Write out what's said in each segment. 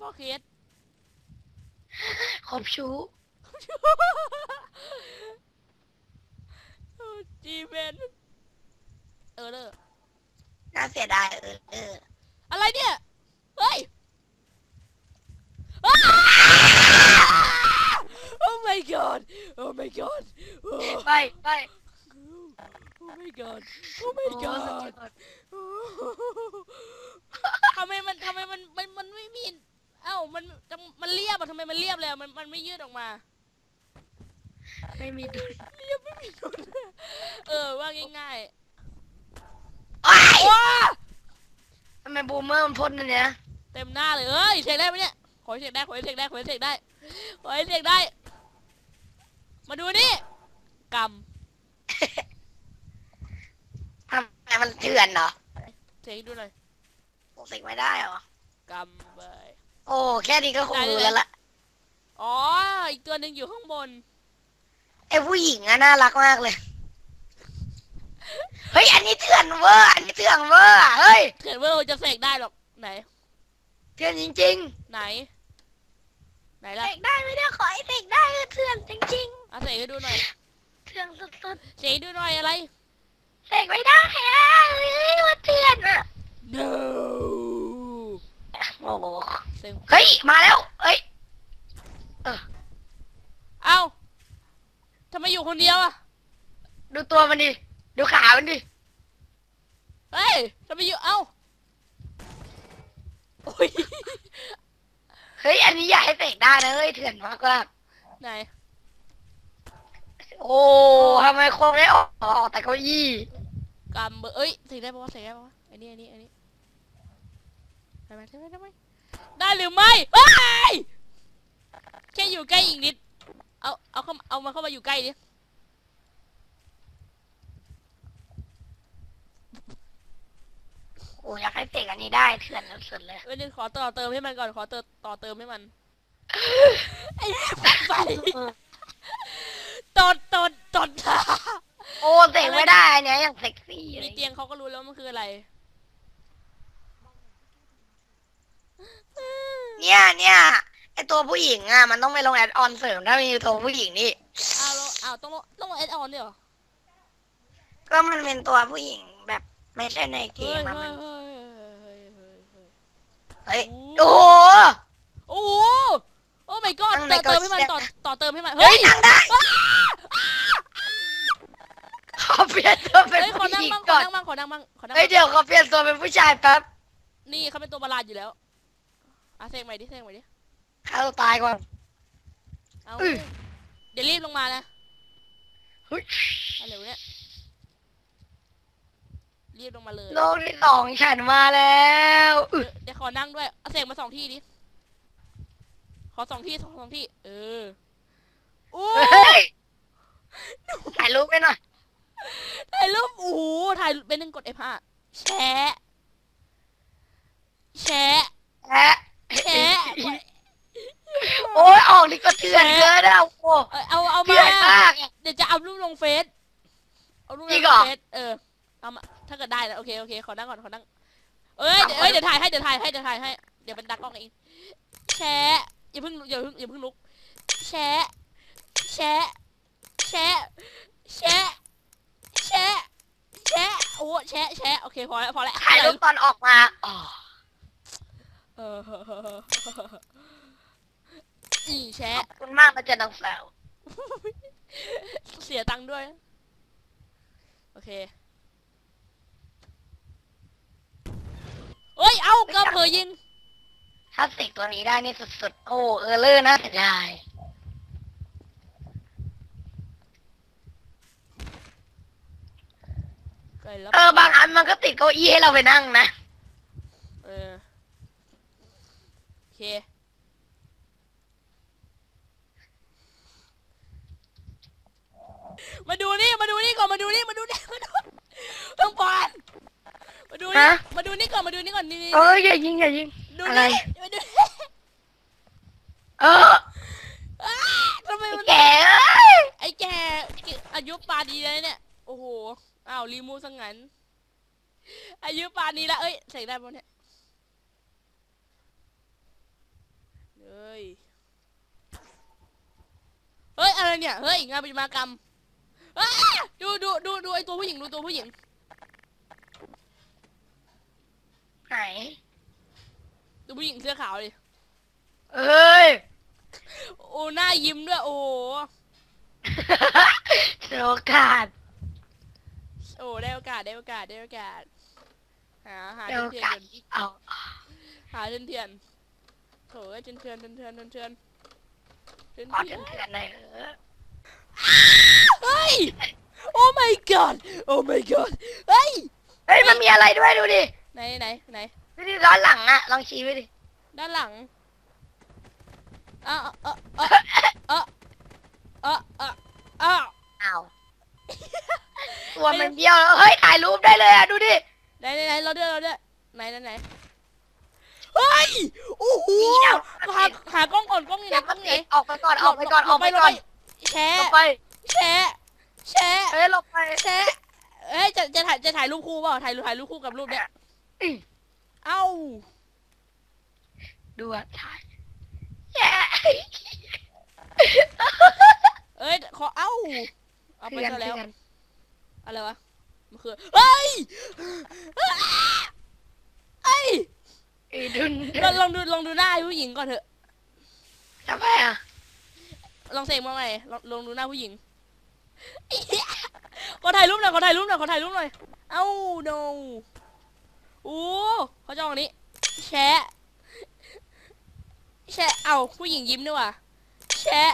ฟอร์เคสขอบชู้จีเมนเออเลอน่าเสียดายเออเอออะไรเนี่ย เฮ้ยอ้า Oh my god Oh my god Oh ไปไป Oh my god Oh my โอ้ god สุดยอด ทำไมมันทำไมมันมันมันไม่มีเอ้า มันจะมันเรียบอะทำไมมันเรียบเลยอะมันมันไม่ยืดออกมา ไม่มีดุลเรียบไม่มีดุลเออว่าง่ายโอ้ยๆว้าทำไมบูมเมอร์มันพ่นอันเนี้ยเต็มหน้าเลยเอ้ยเช็คได้ไหมเนี่ยขอให้เช็คได้ขอให้เช็คได้ขอให้เช็คได้ขอให้เช็คได้ มาดูนี่กทำไมมันเถื่อนเหรอำเช็คดูหน่อยปกติไม่ได้เหรอ กำไป โอ้แค่นี้ก็คงรู้แล้วล่ะอ๋อ อีกตัวหนึ่งอยู่ข้างบน ไอ้ผู้หญิงอะน่ารักมากเลย เฮ้ย อันนี้เถื่อนเวอร์ อันนี้เถื่อนเวอร์อะเฮ้ย เถื่อนว่าเราจะเสกได้หรอกไหน เถื่อนจริงไหน ไหนๆล่ะ เสกได้ไม่ได้ขอให้เสกได้เออเถื่อนจริงเอาเสกให้ดูหน่อยๆเถื่อนสุดเสกให้ดูหน่อยอะไรๆเสกไม่ได้อะเฮ้ยว่าเถื่อนอะ no โอ้โหเซ็งเฮ้ย มาแล้ว เฮ้ย เอ้าทำไมอยู่คนเดียวอะดูตัวมันดิ ดูขามันดิ เฮ้ยทำไมอยู่เอ้าโอ้ยเฮ้ย อันนี้อยากให้เสกได้นะเฮ้ย เถื่อนมากว่าไหนโอ้ทำไมคนไม่ออกออกแต่เก้าอี้กำเบอร์เอ้ยเสกได้ปะวะเสกได้ปะวะไอ้นี่ไอ้นี่ไอ้นี่ ได้ไหมได้ไหมได้ไหมได้หรือไม่เฮ้ยแค่อยู่ใกล้อีกนิด เอาเอาเข้าเอามาเข้ามาอยู่ใกล้ดิโอ้อยากให้เสกอันนี้ได้เถื่อนสุดเลยเว้ยนึงขอต่อเติมให้มันก่อนขอเติมต่อเติมให้มันไอ้ไฟตดตดตดโอ้เสกไม่ได้อันเนี้ยย่างเซ็กซี่เลมีย เตียงเขาก็รู้แล้วมันคืออะไร เนี่ยเนี่ยไอตัวผู้หญิงอะมันต้องไปลงแอดออนเสริมถ้ามีตัวผู้หญิงนี่อ้าวแล้วอ้าวต้องลงต้องลงเอสออนด้วยเหรอก็มันเป็นตัวผู้หญิงแบบไม่ใช่ในเกเฮ้ยมอะเฮ้มัยนเฮ้ยเฮ้ยเฮ้ยเฮ้ยเฮ้ยโอ้โอ้โหโอ้โหโอ้ my god ตั้งในต่อเติมให้มันก็ ต่อต่อเติมให้มันเฮ้เฮ้ยยนั่งได้ขอเปลี่ยนตัวเป็นเฮ้ยขอผู้นั่งหญิงบ้างขอก่อนนั่งบ้างขอนั่งบ้างขอนั่งเฮ้ยบ้างเดี๋ยวขอเปลี่ยนตัวเป็นผู้ชายแป๊บนี่เขาเป็นตัวประหลาดอยู่แล้ว อะเสกใหม่ดิเสกใหม่ดิฆ่าตัวตายก่อน เอาอื้อ เดี๋ยวรีบลงมานะเฮ้ยอะไรวะเนี่ยรีบลงมาเลยโลกที่สองฉันมาแล้วอึเดี๋ยวเดี๋ยวขอนั่งด้วยเอาเสกมาสองที่ดิขอสองที่สองสองที่ เอออู้เฮ้ยถ่ายรูปไปหน่อยถ่ายรูปโอ้โหถ่ายเป็นหนึ่งกด F5 แชะแชะ แอะ แชะโอ้ยออกนี่ก็เถื่อนเกินแล้วโอ้เออเอาเอาเถื่มาอนมากอะเดี๋ยวจะเอารูปลงเฟซ เอารูปลจริงงเหรอเฟซ เออ เอามา ถ้าเกิดได้นะโอเค โอเค ขอนั่งก่อน ขอนั่ง เอ้ยเดี๋ยวเอ้ย เดี๋ยวถ่ายให้ เดี๋ยวถ่ายให้ เดี๋ยวถ่ายให้ เดี๋ยวเป็นตากล้องเองแชะอย่าเพิ่ง อย่าเพิ่ง อย่าเพิ่งลุก แชะแชะแชะแชะแชะแชะโอ้แชะแชะโอเค พอแล้ว พอแล้วถ่ายรูปตอนออกมาอ๋อเอออีแชะ ขอบคุณมากนะเจ๊น้องสาว เสียตังค์ด้วย โอเคเอ้ย เอาก็เผยยิง ถ้าเสกตัวนี้ได้นี่สุดๆ โอ้เออเลอร์นะเสียดายเกิดแล้ว เออบางอันมันก็ติดเก้าอี้ให้เราไปนั่งนะ เออ โอ เค มาดูนี่ มาดูนี่ก่อน มาดูนี่ มาดูนี่ มาดูต้องปอนมาดูนี่ ฮะ มาดูนี่ก่อน มาดูนี่ก่อน นี่นี่เอออย่ายิงอย่ายิง ดูอะไร นี่มาดูนี่เอออ้าทำไมมัน แกเอ้ยไอ้แกอายุป่านนี้แล้วเนี่ย โอ้โห อ้าวรีมูฟสังงันอายุป่านนี้แล้ว เอ้ย เสกได้ปะเนี่ย เฮ้ย เฮ้ย อะไรเนี่ย เฮ้ย งานประติมากรรมอ้าดูดูดูดูไอตัวผู้หญิง ดูตัวผู้หญิง ไหน ดูผู้หญิงเสื้อขาวดิเอ้ย โอ้หน้ายิ้มด้วย โอ้โหโอกาส โอ้ได้โอกาสได้โอกาสได้โอกาส หาหาเดี๋ยวเทียนกัเทียดนเอาหาเทียนเทียน โถ่เทียนเทียนเทียนเทียนเทียนเทียนเทียนขอเทียนเถื่อนๆหน่อยเออเฮ้ย โอ้ my god โอ้ my god เฮ้ย เฮ้ยมันมีอะไรด้วยดูดิไหนไหนไหน ดูดิด้านหลังอะลองชี้ไปดิด้านหลังอ้าวเออเออเออเออเออเอออ้าวตัวมันเบี้ยวแล้วเฮ้ยถ่ายรูปได้เลยอะดูดิ ไหนไหนไหนเราด้วยเราด้วยไหนไหนไหน เฮ้ยโอ้โหมีดาวหาหากล้องก่อนกล้องอยู่ไหนอย่ากล้มาองอยู่ไหนติดออกไปก่อนออกไปก่อนออกไปก่อนแชะหลบไปแชะแชะเฮ้ยหลบไปแชะเอ้ยจะจะถ่ายจะถ่ายรูปคู่เปล่าถ่ายรูปถ่ายรูปคู่กับรูปเนี้ยอื้อเอ้าดูอะถ่ายแย่เอ้ยขอเอ้าเอาไปเพื่อนซะแล้วเพื่อนอะไรวะมันคือเฮ้ยเอ้ยไอ้ดุนลองลองดูลองดูหน้าไอ้ผู้หญิงก่อนเถอะ ทำไมอะลองเสกมาใหม่ลองลองดูหน้าผู้หญิงไอ้เหี้ยขอถ่ายรูปหน่อยขอถ่ายรูปหน่อยขอถ่ายรูปหน่อย เอ้า no โอ้เขาจะเอาอันนี้ แชะ แชะ เอ้าผู้หญิงยิ้มด้วยว่ะ แชะ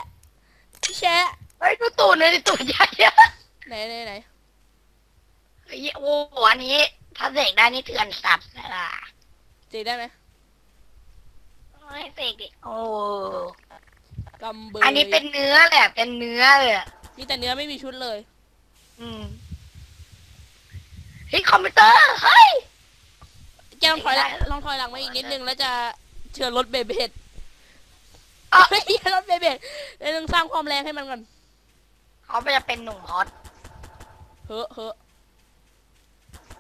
แชะ เฮ้ยดูตูดเลยดิตูดใหญ่อะไหนไหนไหน เฮ้ยโอ้โหอันนี้ ถ้าเสกได้นี่เถื่อนสัตว์เลยล่ะ เจได้ไหมไม่เสกดิโอ้กำเบยอันนี้เป็นเนื้อแหละ เป็นเนื้อเลยอะมีแต่เนื้อไม่มีชุดเลย อืมเฮ้ยคอมพิวเตอร์เฮ้ยแกลองถอยหลังไม่ได้ลองถอยหลังมาอีกนิดนึงแล้วจะเชิญรถเบเบดอะเฮ้ยรถเบเบดเดี๋ยวนึงสร้างความแรงให้มันก่อนเขาจะเป็นหนุ่มฮอตเฮ้อะเฮ้อะ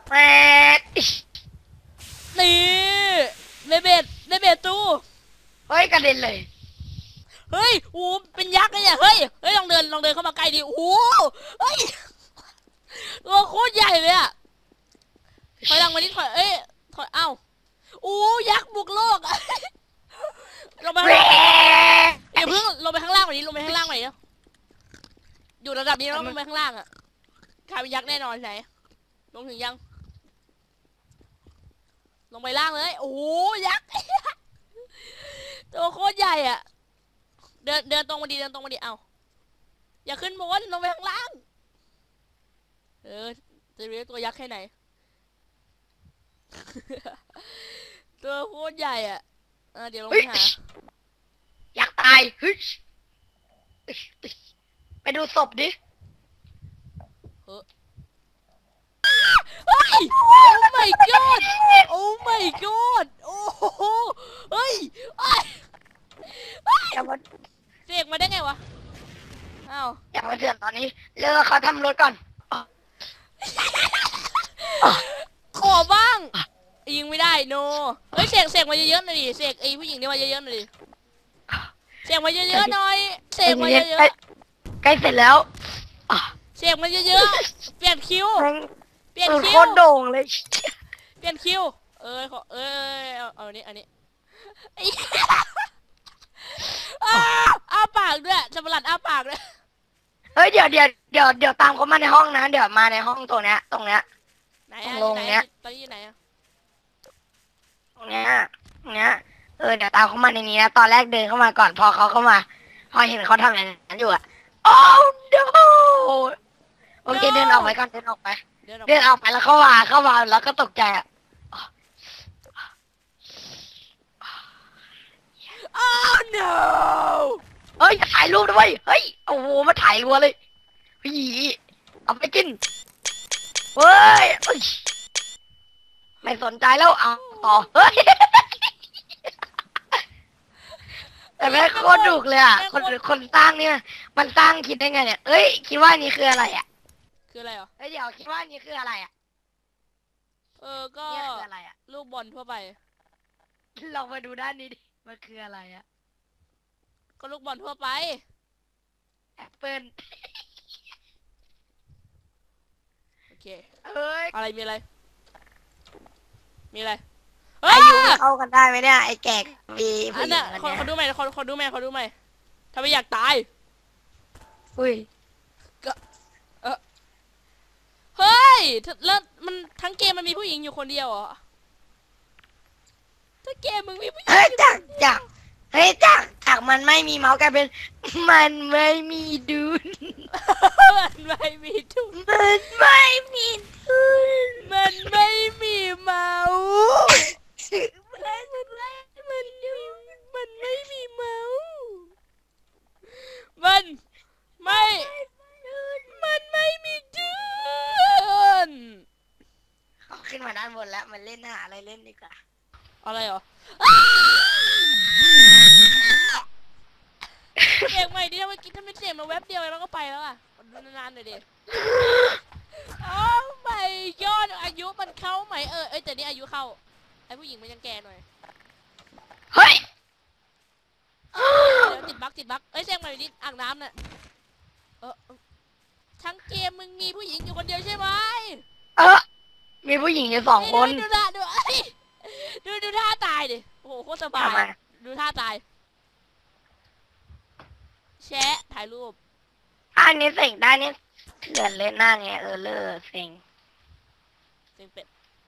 แมดอิ๊ช นี่เบเบดเบเบดตู้ เฮ้ยกระเด็นเลย เฮ้ยโอ้เป็นยักษ์เลยเนี่ยเฮ้ย เฮ้ย ลองเดิน ลองเดินเข้ามาใกล้ดิโอ้โหเฮ้ย ตัวโคตรใหญ่เลยอะถอยหลังมานิดถอย เอ้ย ถอย เอ้าโอ้ยักษ์บุกโลกอะลงไปแหวข้างล่างอย่าเพิ่งลงไปข้างล่างกว่านี้ลงไปข้างล่างกว่านี้อยู่ระดับนี้แล้วลงไปข้างล่างอะกลายเป็นยักษ์แน่นอนไหน ลงถึงยัง ลงไปล่างเลย โอ้โหยักษ์ ตัวโคตรใหญ่อะเดินเดินตรงมาดีเดินตรงมาดีเอาอย่าขึ้นบนลงไปข้างล่าง เออจะเรียกตัวยักษ์แค่ไหน ตัวโคตรใหญ่อะอะเดี๋ยวลงไปหา อยากตายเฮ้ยไปดูศพดิเฮ้ ยโอ้ my god โอ้ my god โอ้โหเฮ้ยเอ้ยอย่ามาเสกมาได้ไงวะ อ้าว อย่ามาเถื่อนตอนนี้ เลิกเขาทำรถก่อนขอบ้าง ยิงไม่ได้โนเฮ้ยเสกเสกมาเยอะๆหน่อยดิเสกไอ้ผู้หญิงนี่มาเยอะๆหน่อยดิเสกมาเยอะๆหน่อยเสกมาเยอะใกล้ใกล้เสร็จแล้วอะๆเสกมาเยอะๆเปลี่ยนคิว แม่ง เปลี่ยนเออคิโคว ตรโด่งเลยเปลี่ยนคิว เอ้ยขอเอ้ยเอาเอาอันนี้ อันนี้ไอ้อ้าวอ้าปากด้วยสับปะหลัดอ้าปากด้วย เฮ้ยเดี๋ยวเดี๋ยวเดี๋ยวเดี๋ยวตามเขามาในห้องนะเดี๋ยวมาในห้องตรงเนี้ยตรงเนี้ย ไหนอะลงไหนเนี้อะยตอนนี้อยู่ไหนอะตรงเนี้ยตรงเนี้ยเออเดี๋ยวตามเขามาในนี้นะตอนแรกเดินเข้ามาก่อนพอเขาเข้ามา พอเห็นเขาทำอะไรนั้นอยู่อะโอ้ no โอเคเดินออกไปก่อนเดินออกไป เดินออกเดินออกไปแล้วเข้ามาเข้ามาแล้วก็ตกใจอะอ้าว no เฮ้ยอย่าถ่ายรูปด้วยเฮ้ยโอ้โหมาถ่ายรัวเลยเฮ้ยเอาไปกินเฮ้ยเอ้ยไม่สนใจแล้วเอาต่อเฮ้ยแต่แม่งโคตรดุเลยอะคนคนสร้างเนี่ยมันสร้างคิดได้ไงเนี่ยเอ้ยคิดว่านี่คืออะไรอะ คืออะไรเหรอเอ้ยเดี๋ยวคิดว่านี่คืออะไรอะเออ ก็เนี่ยคืออะไรอะ ลูกบอลทั่วไป ลองมาดูด้านนี้ดิ มันคืออะไรอะก็ลูกบอลทั่วไป แอปเปิลโอเค เอ้ยอะไรมีอะไร มีอะไรอายุเอ้ยเข้ากันได้ไหมเนี่ยไอ้แก่กับมีอัผู้นหญิน่ะงอันขอเนี้ยขอดูใหม่ขอขอดูใหม่ขอดูใหม่ถ้าไม่อยากตาย อุ้ย เฮ้ย แล้วมันทั้งเกมมันมีผู้หญิงอยู่คนเดียวเหรอถ้าเกมมึงมีผู้หญิงเฮ้ยจากจากเฮ้ยจากจากมันไม่มีเมาส์กลายเป็น มันไม่มีดูนมันไม่มีทุกมันไม่มีดูนมันไม่มีเมาส์มันไม่มันดูมันไม่มีเมาส์มันไม่ มาด้านบนแล้วมันเล่นหาอะไรเล่นดีกว่าอะไรเหรอเสียงใหม่ดิถ้าเมื่อกี้ถ้าไม่เสียงมาแวบเดียวเราก็ไปแล้วอะดูนานๆหน่อยดิโอ้ไม่ยอดอายุมันเข้าไหมเออเอ้ยแต่นี่อายุเข้าไอ้ผู้หญิงมันยังแก่หน่อยเฮ้ยเดี๋ยวติดบั๊กติดบั๊กเอ้ยเสียงใหม่ดิอ่างน้ำน่ะเออเออทั้งเกมมึงมีผู้หญิงอยู่คนเดียวใช่ไหมเออ มีผู้หญิงอยู่สองคนดูดูท่าดูเอ้ยดูดูท่าตายดิโอ้โหโคตรสบาทำไมยดูท่าตาย แชะถ่ายรูปอันนี้เสกได้นี่เถื่อนเลยหน้าเนี้ยเออเลอเซ็งเสียงเป็ด